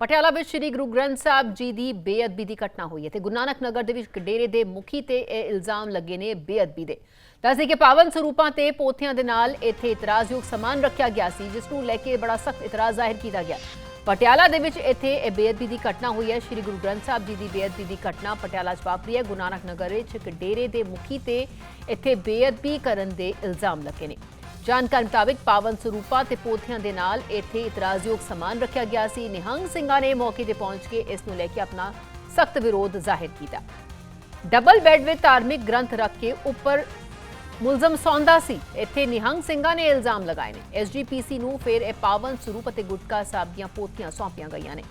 ਪਟਿਆਲਾ ਵਿੱਚ ਸ੍ਰੀ ਗੁਰੂ ਗ੍ਰੰਥ ਸਾਹਿਬ ਜੀ ਦੀ ਬੇਅਦਬੀ ਦੀ ਘਟਨਾ ਹੋਈ ਹੈ ਤੇ ਗੁਰੂ ਨਾਨਕ ਨਗਰ ਦੇ ਵਿੱਚ ਡੇਰੇ ਦੇ ਮੁਖੀ ਤੇ ਇਹ ਇਲਜ਼ਾਮ ਲੱਗੇ ਨੇ ਬੇਅਦਬੀ ਦੇ। ਦੱਸਦੇ ਕਿ ਪਾਵਨ ਸਰੂਪਾਂ ਤੇ ਪੋਥੀਆਂ ਦੇ ਨਾਲ ਇੱਥੇ ਇਤਰਾਜ਼ਯੋਗ ਸਮਾਨ ਰੱਖਿਆ ਗਿਆ ਸੀ, ਜਿਸ ਨੂੰ ਲੈ ਕੇ ਬੜਾ ਸਖਤ ਇਤਰਾਜ਼ ਜ਼ਾਹਿਰ ਕੀਤਾ ਗਿਆ। ਪਟਿਆਲਾ ਦੇ ਵਿੱਚ ਇੱਥੇ ਇਹ ਬੇਅਦਬੀ ਦੀ ਘਟਨਾ ਹੋਈ ਹੈ। ਸ੍ਰੀ ਗੁਰੂ ਗ੍ਰੰਥ ਸਾਹਿਬ ਜੀ ਦੀ ਬੇਅਦਬੀ ਦੀ ਘਟਨਾ ਪਟਿਆਲਾ 'ਚ ਵਾਪਰੀ ਹੈ। ਗੁਰੂ ਨਾਨਕ ਨਗਰ ਵਿੱਚ ਇੱਕ ਡੇਰੇ ਦੇ ਮੁਖੀ ਤੇ ਇੱਥੇ ਬੇਅਦਬੀ ਕਰਨ ਦੇ ਇਲਜ਼ਾਮ ਲੱਗੇ ਨੇ। ਜਾਣਕਾਰੀ ਮੁਤਾਬਿਕ ਪਾਵਨ ਸਰੂਪਾ ਤੇ ਪੋਥੀਆਂ ਦੇ ਨਾਲ ਇੱਥੇ ਇਤਰਾਜ਼ਯੋਗ ਸਮਾਨ ਰੱਖਿਆ ਗਿਆ ਸੀ। ਨਿਹੰਗ ਸਿੰਘਾਂ ਨੇ ਮੌਕੇ ਤੇ ਪਹੁੰਚ ਕੇ ਇਸ ਨੂੰ ਲੈ ਕੇ ਆਪਣਾ ਸਖਤ ਵਿਰੋਧ ਜ਼ਾਹਿਰ ਕੀਤਾ। ਡਬਲ ਬੈੱਡ ਵਿੱਚ ਧਾਰਮਿਕ ਗ੍ਰੰਥ ਰੱਖ ਕੇ ਉੱਪਰ ਮੁਲਜ਼ਮ ਸੌਂਦਾ ਸੀ। ਇੱਥੇ ਨਿਹੰਗ ਸਿੰਘਾਂ ਨੇ ਇਲਜ਼ਾਮ ਲਗਾਏ ਨੇ। ਐਸਜੀਪੀਸੀ ਨੂੰ ਫਿਰ ਇਹ ਪਾਵਨ ਸਰੂਪ ਅਤੇ ਗੁਟਕਾ ਸਾਹਿਬ ਦੀਆਂ ਪੋਥੀਆਂ ਸੌਂਪੀਆਂ ਗਈਆਂ ਨੇ।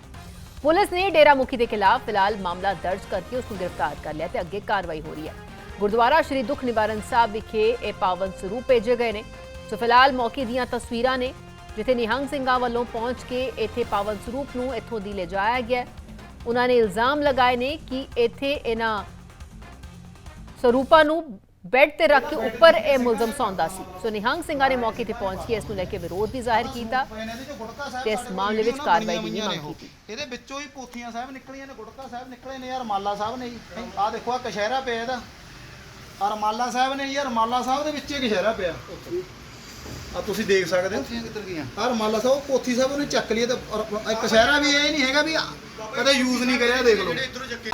ਪੁਲਿਸ ਨੇ ਡੇਰਾ ਮੁਖੀ ਦੇ ਖਿਲਾਫ ਫਿਲਹਾਲ ਮਾਮਲਾ ਦਰਜ ਕਰਕੇ ਉਸ ਨੂੰ ਗ੍ਰਿਫਤਾਰ ਕਰ ਲਿਆ ਤੇ ਅੱਗੇ ਕਾਰਵਾਈ ਹੋ ਰਹੀ ਹੈ। ਗੁਰਦੁਆਰਾ ਸ਼੍ਰੀ ਦੁੱਖ ਨਿਵਾਰਨ ਸਾਹਿਬ ਵਿਖੇ ਇਹ ਪਾਵਨ ਸਰੂਪ ਭੇਜੇ ਗਏ ਨੇ। ਸੋ ਫਿਲਹਾਲ ਮੌਕੇ ਦੀਆਂ ਤਸਵੀਰਾਂ ਨੇ, ਜਿੱਥੇ ਨਿਹੰਗ ਸਿੰਘਾਂ ਵੱਲੋਂ ਪਹੁੰਚ ਕੇ ਇੱਥੇ ਪਾਵਨ ਸਰੂਪ ਨੂੰ ਇੱਥੋਂ ਦੀ ਲਿਜਾਇਆ ਗਿਆ ਉਹਨਾਂ ਨੇ ਇਲਜ਼ਾਮ ਲਗਾਏ ਨੇ ਕਿ ਇੱਥੇ ਇਹਨਾਂ ਸਰੂਪਾਂ ਨੂੰ ਬੈੱਡ ਤੇ ਰੱਖ ਕੇ ਉੱਪਰ ਇਹ ਮੁਲਜ਼ਮ ਸੌਂਦਾ ਸੀ। ਸੋ ਨਿਹੰਗ ਸਿੰਘਾਂ ਨੇ ਮੌਕੇ ਤੇ ਪਹੁੰਚ ਕੇ ਇਸ ਨੂੰ ਲੈ ਕੇ ਵਿਰੋਧ ਵੀ ਜ਼ਾਹਿਰ ਕੀਤਾ ਤੇ ਇਸ ਮਾਮਲੇ ਵਿੱਚ ਕਾਰਵਾਈ ਦੀ ਮੰਗ ਕੀਤੀ। ਇਹਦੇ ਵਿੱਚੋਂ ਹੀ ਪੋਥੀਆਂ ਸਾਹਿਬ ਨਿਕਲੀਆਂ ਨੇ, ਗੁਟਕਾ ਸਾਹਿਬ ਨਿਕਲੇ ਨੇ ਯਾਰ ਮਾਲਾ ਸਾਹਿਬ ਨੇ ਜੀ। ਆਹ ਦੇਖੋ ਆ ਕਸ਼ਹਿਰਾ ਪਿਆ ਇਹਦਾ। ਆ ਸਾਹਿਬ ਨੇ ਯਾਰ ਰਮਾਲਾ ਸਾਹਿਬ ਦੇ ਵਿੱਚ ਹੀ ਕਸ਼ਹਿਰਾ ਪਿਆ। ਆ ਤੁਸੀਂ ਦੇਖ ਸਕਦੇ ਹੋ। ਪੋਥੀਆਂ ਕਿੱਧਰ ਗਈਆਂ? ਆ ਰਮਾਲਾ ਸਾਹਿਬ ਉਹ ਪੋਥੀ ਸਾਹਿਬ ਉਹਨੇ ਚੱਕ ਲਈ ਤੇ ਔਰ ਇਹ ਕਸ਼ਹਿਰਾ ਵੀ ਇਹ ਨਹੀਂ ਹੈਗਾ ਵੀ ਕਦੇ ਯੂਜ਼ ਨਹੀਂ ਕਰਿਆ ਦੇਖ ਲਓ।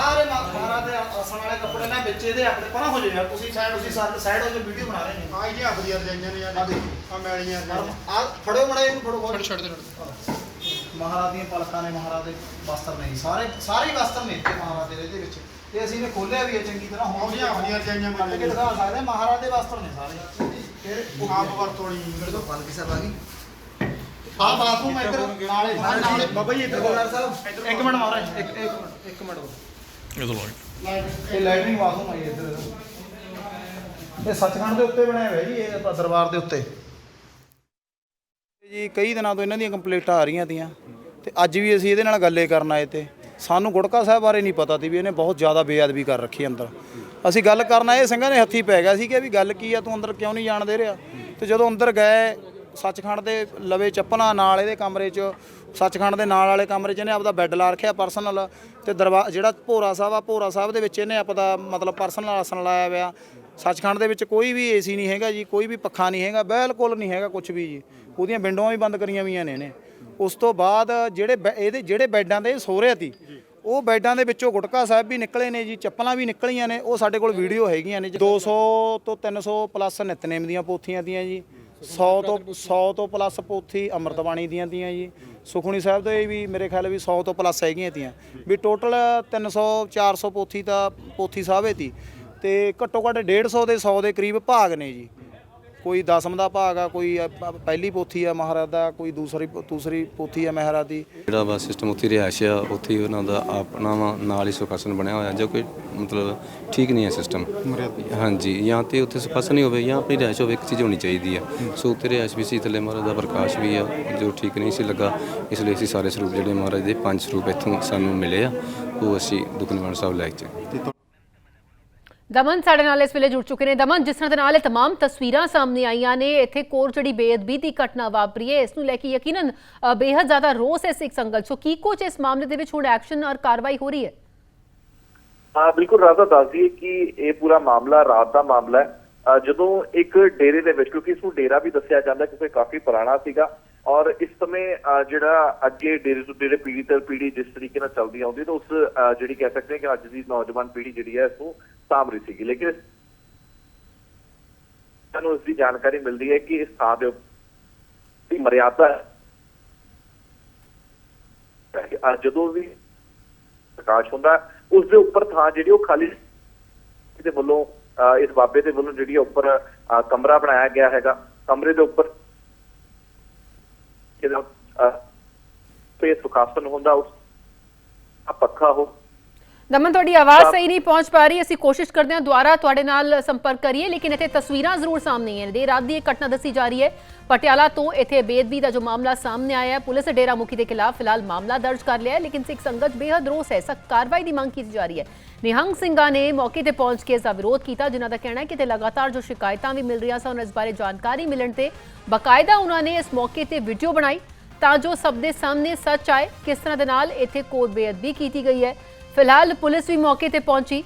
ਆਰੇ ਮਹਾਰਾਜ ਦੇ ਆਸਣ ਵਾਲੇ ਕੱਪੜੇ ਨਾ ਵਿੱਚ ਇਹਦੇ ਆਪਣੇ ਪਰਾਂ ਹੋ ਯਾਰ ਤੁਸੀਂ ਸਾਈਡ ਤੁਸੀਂ ਸਾਈਡ ਹੋ ਕੇ ਵੀਡੀਓ ਬਣਾ ਰਹੇ ਨੇ ਆ ਜੀ ਆਪਦੀਆਂ ਰਜਾਈਆਂ ਨੇ ਆ ਯਾਰ ਦੇਖੋ ਆ ਮੈਲੀਆਂ ਆ ਫੜੋ ਮੜਾ ਇਹਨੂੰ ਫੜੋ ਬਹੁਤ ਛੱਡ ਦੇ ਛੱਡ ਮਹਾਰਾਜ ਦੀਆਂ ਪਲਕਾਂ ਨੇ ਮਹਾਰਾਜ ਦੇ ਵਸਤਰ ਨੇ। ਸਾਰੇ ਸਾਰੇ ਹੀ ਵਸਤਰ ਨੇ ਇੱਥੇ ਮਹਾਰਾਜ ਦੇ ਇਹਦੇ ਵਿੱਚ। ਤੇ ਅਸੀਂ ਨੇ ਖੋਲਿਆ ਵੀ ਹੈ ਚੰਗੀ ਤਰ੍ਹਾਂ ਹੁਣ ਆਪਣੀਆਂ ਰਜਾਈਆਂ ਕੱਢ ਕੇ ਦਿਖਾ ਸਕਦੇ ਮਹਾਰਾਜ ਦੇ ਵਸਤਰ ਨੇ ਸਾਰੇ। ਫਿਰ ਆਪ ਵਰਤੋਣੀ ਪਲਕੀ ਸਾਹਿਬ ਆ ਗਈ। ਆ ਬਾਥਰੂਮ ਹੈ ਇੱਧਰ ਨਾਲੇ ਨਾਲੇ ਬਾਬਾ ਜੀ ਇੱਧਰ ਗੁਰਦੁਆਰਾ ਸਾਹਿਬ। ਇੱਕ ਮਿੰਟ ਮਹਾਰਾਜ ਇੱਕ ਇੱਕ ਮਿੰਟ ਇੱਕ ਮਿੰਟ ਇਹ ਤਾਂ ਲਾਈਟ ਇਹ ਲੈਟਰਿੰਗ ਬਾਥਰੂਮ ਹੈ ਜੀ ਇੱਧਰ। ਇਹ ਸੱਚਖੰਡ ਦੇ ਉੱਤੇ ਬਣਾਇਆ ਹੋਇਆ ਜੀ ਇਹ ਆਪਾਂ ਦਰਬਾਰ ਦੇ ਉੱਤੇ। ਜੀ ਕਈ ਦਿਨਾਂ ਤੋਂ ਇਹਨਾਂ ਦੀਆਂ ਕੰਪਲੇਂਟਾਂ ਆ ਰਹੀਆਂ ਤੀਆਂ। ਤੇ ਅੱਜ ਵੀ ਅਸੀਂ ਇਹਦੇ ਨਾਲ ਗੱਲੇ ਕਰਨ ਆਏ ਤੇ ਸਾਨੂੰ ਗੁੜਕਾ ਸਾਹਿਬ ਬਾਰੇ ਨਹੀਂ ਪਤਾ ਸੀ ਵੀ ਇਹਨੇ ਬਹੁਤ ਜ਼ਿਆਦਾ ਬੇਅਦਬੀ ਕਰ ਰੱਖੀ ਅੰਦਰ। ਅਸੀਂ ਗੱਲ ਕਰਨਾ ਇਹ ਸਿੰਘਾਂ ਨੇ ਹੱਥੀ ਪੈ ਗਿਆ ਸੀ ਕਿ ਵੀ ਗੱਲ ਕੀ ਆ, ਤੂੰ ਅੰਦਰ ਕਿਉਂ ਨਹੀਂ ਜਾਣ ਦੇ ਰਿਹਾ? ਤੇ ਜਦੋਂ ਅੰਦਰ ਗਏ, ਸੱਚਖੰਡ ਦੇ ਲਵੇ ਚੱਪਲਾਂ ਨਾਲ ਇਹਦੇ ਕਮਰੇ 'ਚ, ਸੱਚਖੰਡ ਦੇ ਨਾਲ ਵਾਲੇ ਕਮਰੇ 'ਚ ਇਹਨੇ ਆਪਦਾ ਬੈੱਡ ਲਾ ਰੱਖਿਆ ਪਰਸਨਲ ਤੇ ਦਰਬਾਰ ਜਿਹੜਾ ਭੋਰਾ ਸਾਹਿਬ ਆ, ਭੋਰਾ ਸਾਹਿਬ ਦੇ ਵਿੱਚ ਇਹਨੇ ਆਪਦਾ ਮਤਲਬ ਪਰਸਨਲ ਆਸਣ ਲਾਇਆ ਹੋਇਆ। ਸੱਚਖੰਡ ਦੇ ਵਿੱਚ ਕੋਈ ਵੀ ਏਸੀ ਨਹੀਂ ਹੈਗਾ ਜੀ, ਕੋਈ ਵੀ ਪੱਖਾ ਨਹੀਂ ਹੈਗਾ, ਬਿਲਕੁਲ ਨਹੀਂ ਹੈਗਾ ਕੁਝ ਵੀ ਜੀ। ਉਹਦੀਆਂ ਵਿੰਡੋਆਂ ਵੀ ਬੰਦ ਕਰੀਆਂ ਹੋਈਆਂ ਨੇ ਇਹਨੇ। ਉਸ ਤੋਂ ਬਾਅਦ ਜਿਹੜੇ ਬੈ- ਇਹਦੇ ਜਿਹੜੇ ਬੈੱਡਾਂ ਦੇ ਇਹ ਸੋ ਉਹ ਬੈਡਾਂ ਦੇ ਵਿੱਚੋਂ ਗੁਟਕਾ ਸਾਹਿਬ ਵੀ ਨਿਕਲੇ ਨੇ ਜੀ, ਚੱਪਲਾਂ ਵੀ ਨਿਕਲੀਆਂ ਨੇ, ਉਹ ਸਾਡੇ ਕੋਲ ਵੀਡੀਓ ਹੈਗੀਆਂ ਨੇ ਜੀ। 200 ਤੋਂ 300 ਪਲੱਸ ਨਿਤਨੇਮ ਦੀਆਂ ਪੋਥੀਆਂ ਦੀਆਂ ਜੀ 100 ਤੋਂ 100 ਤੋਂ ਪਲੱਸ ਪੋਥੀ ਅੰਮ੍ਰਿਤਬਾਣੀ ਦੀਆਂ ਦੀਆਂ ਜੀ। ਸੁਖਣੀ ਸਾਹਿਬ ਦੇ ਵੀ ਮੇਰੇ ਖਿਆਲ ਵੀ 100 ਤੋਂ ਪਲੱਸ ਹੈਗੀਆਂ ਤੀਆਂ। ਵੀ ਟੋਟਲ 300 400 ਪੋਥੀ ਤਾਂ ਪੋਥੀ ਸਾਹਿਬ ਹੈ ਤੀ। ਤੇ ਘੱਟੋ ਘੱਟ 150 ਦੇ 100 ਦੇ ਕਰੀਬ ਭਾਗ ਨੇ ਜੀ। ਕੋਈ ਦਸਮ ਦਾ ਭਾਗ ਆ ਕੋਈ ਅ- ਪਹਿਲੀ ਪੋਥੀ ਆ ਮਹਾਰਾਜ ਦਾ ਕੋਈ ਦੂਸਰੀ ਦੂਸਰੀ ਪੋਥੀ ਆ ਮਹਾਰਾਜ ਦੀ। ਜਿਹੜਾ ਵਾ ਸਿਸਟਮ ਉੱਥੇ ਰਿਹਾਇਸ਼ ਆ ਉੱਥੇ ਹੀ ਉਹਨਾਂ ਦਾ ਆਪਣਾ ਵਾ ਨਾਲ ਹੀ ਸੁਖਾਸਨ ਬਣਿਆ ਹੋਇਆ ਜੋ ਕੋਈ ਮਤਲਬ ਠੀਕ ਨਹੀਂ ਹੈ ਸਿਸਟਮ ਹਾਂਜੀ ਜਾਂ ਤੇ ਉੱਥੇ ਸੁਖਾਸਨ ਹੀ ਹੋਵੇ ਜਾਂ ਆਪਣੀ ਰਿਹਾਇਸ਼ ਹੋਵੇ ਇੱਕ ਚੀਜ਼ ਹੋਣੀ ਚਾਹੀਦੀ ਆ। ਸੋ ਉੱਥੇ ਰਿਹਾਇਸ਼ ਵੀ ਸੀ ਥੱਲੇ ਮਹਾਰਾਜ ਦਾ ਪ੍ਰਕਾਸ਼ ਵੀ ਆ ਜੋ ਠੀਕ ਨਹੀਂ ਸੀ ਲੱਗਾ ਇਸ ਲਈ ਅਸੀਂ ਸਾਰੇ ਸਰੂਪ ਜਿਹੜੇ ਮਹਾਰਾਜ ਦੇ ਪੰਜ ਸਰੂਪ ਇੱਥੋਂ ਸਾਨੂੰ ਮਿਲੇ ਆ ਉਹ ਅਸੀਂ ਦੁੱਖ ਨਿਵਾਰਨ ਸਾਹਿਬ ਲੈ ਕੇ ਦਮਨ ਸਾਡੇ ਨਾਲ ਇਸ ਵੇਲੇ ਜੁੜ ਚੁੱਕੇ ਨੇ ਦਮਨ ਜਿਸ ਤਰ੍ਹਾਂ ਦੇ ਨਾਲ ਇਹ तमाम ਤਸਵੀਰਾਂ ਸਾਹਮਣੇ ਆਈਆਂ ਨੇ ਇੱਥੇ ਕੋਰ ਜਿਹੜੀ ਬੇਅਦਬੀ ਦੀ ਘਟਨਾ ਵਾਪਰੀ ਹੈ ਇਸ ਨੂੰ ਲੈ ਕੇ ਯਕੀਨਨ ਅ, ਬੇਹੱਦ ਜ਼ਿਆਦਾ ਰੋਸ ਹੈ ਸਿੱਖ ਸੰਗਤ ਸੋ ਕੀ ਕੁਝ ਇਸ ਮਾਮਲੇ ਦੇ ਵਿੱਚ ਹੁਣ ਐਕਸ਼ਨ ਔਰ ਕਾਰਵਾਈ ਹੋ ਰਹੀ ਹੈ ਹਾਂ ਬਿਲਕੁਲ ਰਾਜ਼ਾ ਦੱਸਦੀ ਹੈ ਕਿ ਇਹ ਪੂਰਾ ਮਾਮਲਾ ਰਾਤ ਦਾ ਮਾਮਲਾ ਹੈ ਅਹ ਜਦੋਂ ਇੱਕ ਡੇਰੇ ਦੇ ਵਿੱਚ ਕਿਉਂਕਿ ਇਸ ਨੂੰ ਡੇਰਾ ਵੀ ਦੱਸਿਆ ਜਾਂਦਾ ਕਿਉਂਕਿ ਕਾਫੀ ਪੁਰਾਣਾ ਸੀਗਾ ਔਰ ਇਸ ਸਮੇਂ ਜਿਹੜਾ ਅੱਗੇ ਡੇਰੇ ਤੋਂ ਡੇਰੇ ਪੀੜ੍ਹੀ ਦਰ ਪੀੜ੍ਹੀ ਜਿਸ ਤਰੀਕੇ ਨਾਲ ਚੱਲਦੀ ਆਉਂਦੀ ਤਾਂ ਉਸ ਜਿਹੜੀ ਕਹਿ ਸਕਦੇ ਹਾਂ ਕਿ ਅੱਜ ਦੀ ਨੌਜਵਾਨ ਪੀੜ੍ਹੀ ਜਿਹੜੀ ਹੈ ਇਸ ਨੂੰ ਸਾਂਭ ਰਹੀ ਸੀਗੀ। ਲੇਕਿਨ ਸਾਨੂੰ ਇਸ ਦੀ ਜਾਣਕਾਰੀ ਮਿਲਦੀ ਹੈ ਕਿ ਇਸ ਥਾਂ ਦੇ ਦੀ ਮਰਿਆਦਾ ਜਦੋਂ ਵੀ ਪ੍ਰਕਾਸ਼ ਹੁੰਦਾ ਹੈ, ਉਸ ਦੇ ਉੱਪਰ ਥਾਂ ਜਿਹੜੀ ਉਹ ਖਾਲੀ ਦੇ ਵੱਲੋਂ ਅਹ ਇਸ ਬਾਬੇ ਦੇ ਵੱਲੋਂ ਜਿਹੜੀ ਉੱਪਰ ਕਮਰਾ ਬਣਾਇਆ ਗਿਆ ਹੈਗਾ। ਕਮਰੇ ਦੇ ਉੱਪਰ ਜਿਹੜਾ ਅਹ, ਤੇ ਸੁਖਾਸਨ ਹੁੰਦਾ ਉਸ ਆ ਪੱਖਾ ਹੋ ਦਮਨ ਤੁਹਾਡੀ ਆਵਾਜ਼ ਸਹੀ ਨਹੀਂ ਪਹੁੰਚ ਪਾ ਰਹੀ। ਅਸੀਂ ਕੋਸ਼ਿਸ਼ ਕਰਦੇ ਹਾਂ ਦੁਬਾਰਾ ਤੁਹਾਡੇ ਨਾਲ ਸੰਪਰਕ ਕਰੀਏ ਲੇਕਿਨ ਇੱਥੇ ਤਸਵੀਰਾਂ ਜ਼ਰੂਰ ਸਾਹਮਣੇ ਆਈਆਂ ਨੇ। ਰਾਤ ਦੀ ਇਹ ਘਟਨਾ ਦੱਸੀ ਜਾ ਰਹੀ ਹੈ। ਪਟਿਆਲਾ ਤੋਂ ਇੱਥੇ ਬੇਅਦਬੀ ਦਾ ਜੋ ਮਾਮਲਾ ਸਾਹਮਣੇ ਆਇਆ ਹੈ ਪੁਲਿਸ ਡੇਰਾ ਮੁਖੀ ਦੇ ਖਿਲਾਫ ਫਿਲਹਾਲ ਮਾਮਲਾ ਦਰਜ ਕਰ ਲਿਆ ਹੈ ਲੇਕਿਨ ਸਿੱਖ ਸੰਗਤ ਬੇਹੱਦ ਰੋਸ ਹੈ। ਸਖਤ ਕਾਰਵਾਈ ਦੀ ਮੰਗ ਕੀਤੀ ਜਾ ਰਹੀ ਹੈ। ਨਿਹੰਗ ਸਿੰਘਾਂ ਨੇ ਮੌਕੇ ਤੇ ਪਹੁੰਚ ਕੇ ਇਸ ਦਾ ਵਿਰੋਧ ਕੀਤਾ ਜਿਨ੍ਹਾਂ ਦਾ ਕਹਿਣਾ ਹੈ ਕਿ ਤੇ ਲਗਾਤਾਰ ਜੋ ਸ਼ਿਕਾਇਤਾਂ ਵੀ ਮਿਲ ਰਹੀਆਂ ਸਨ ਇਸ ਬਾਰੇ ਜਾਣਕਾਰੀ ਮਿਲਣ ਤੇ ਬਕਾਇਦਾ ਉਹਨਾਂ ਨੇ ਇਸ ਮੌਕੇ ਤੇ ਵੀਡੀਓ ਬਣਾਈ ਤਾਂ ਜੋ ਸਭ ਦੇ ਸਾਹਮਣੇ ਸੱਚ ਆਏ। ਕਿਸ ਤਰ੍ਹਾਂ ਦੇ ਨਾਲ ਇੱਥੇ ਕੋਰ ਬੇਅਦਬੀ ਕੀਤੀ ਗਈ ਹੈ? ਫਿਲਹਾਲ ਪੁਲਿਸ ਵੀ ਮੌਕੇ ਤੇ ਪਹੁੰਚੀ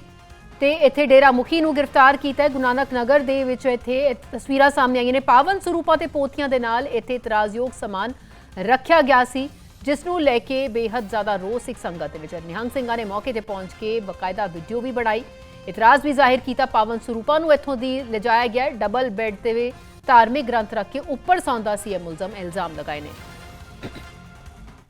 ਤੇ ਇੱਥੇ ਡੇਰਾ ਮੁਖੀ ਨੂੰ ਗ੍ਰਿਫਤਾਰ ਕੀਤਾ ਹੈ। ਗੁਰੂ ਨਾਨਕ ਨਗਰ ਦੇ ਵਿੱਚ ਇੱਥੇ ਤਸਵੀਰਾਂ ਸਾਹਮਣੇ ਆਈਆਂ ਨੇ। ਪਾਵਨ ਸਰੂਪਾਂ ਤੇ ਪੋਥੀਆਂ ਦੇ ਨਾਲ ਇੱਥੇ ਇਤਰਾਜ਼ਯੋਗ ਸਮਾਨ ਰੱਖਿਆ ਗਿਆ ਸੀ, ਜਿਸ ਨੂੰ ਲੈ ਕੇ ਬੇਹੱਦ ਜ਼ਿਆਦਾ ਰੋਸ ਇੱਕ ਸੰਗਤ ਦੇ ਵਿੱਚ ਨਿਹੰਗ ਸਿੰਘਾਂ ਨੇ ਮੌਕੇ ਤੇ ਪਹੁੰਚ ਕੇ ਬਕਾਇਦਾ ਵੀਡੀਓ ਵੀ ਬਣਾਈ। ਇਤਰਾਜ਼ ਵੀ ਜ਼ਾਹਿਰ ਕੀਤਾ। ਪਾਵਨ ਸਰੂਪਾਂ ਨੂੰ ਇੱਥੋਂ ਦੀ ਲਿਜਾਇਆ ਗਿਆ ਡਬਲ ਬੈੱਡ ਤੇ ਧਾਰਮਿਕ ਗ੍ਰੰਥ ਰੱਖ ਕੇ ਉੱਪਰ ਸੌਂਦਾ ਸੀ ਇਹ ਮੁਲਜ਼ਮ। ਇਲਜ਼ਾਮ ਲਗਾਏ ਨੇ।